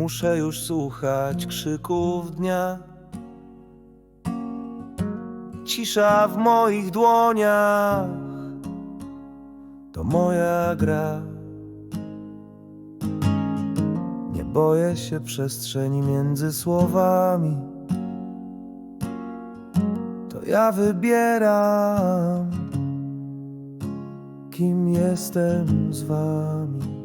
muszę już słuchać krzyków dnia. Cisza w moich dłoniach to moja gra. Nie boję się przestrzeni między słowami. To ja wybieram, kim jestem z wami.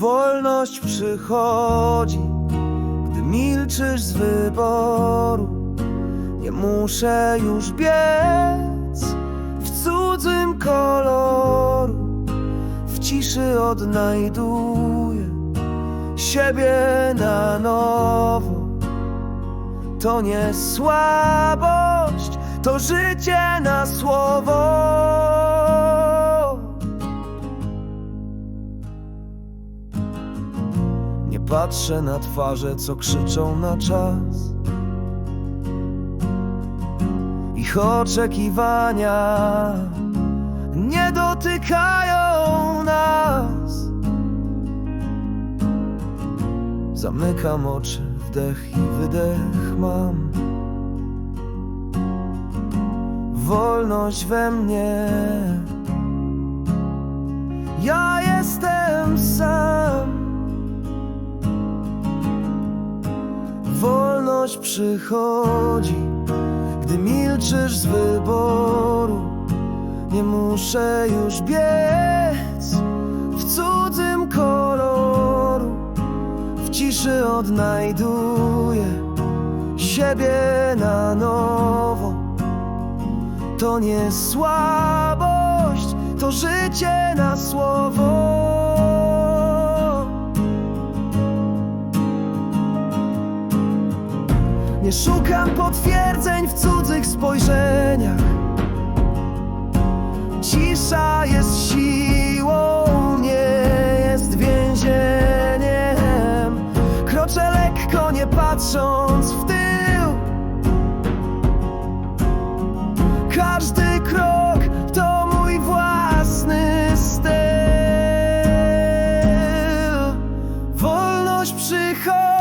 Wolność przychodzi, gdy milczysz z wyboru. Nie muszę już biec w cudzym koloru. W ciszy odnajduję siebie na nowo. To nie słabość, to życie na słowo. Patrzę na twarze, co krzyczą na czas. Ich oczekiwania nie dotykają nas. Zamykam oczy, wdech i wydech mam. Wolność we mnie. Wolność przychodzi, gdy milczysz z wyboru. Nie muszę już biec w cudzym koloru. W ciszy odnajduję siebie na nowo. To nie słabość, to życie na słowo. Nie szukam potwierdzeń w cudzych spojrzeniach. Cisza jest siłą, nie jest więzieniem. Kroczę lekko, nie patrząc w tył. Każdy krok to mój własny styl. Wolność przychodzi,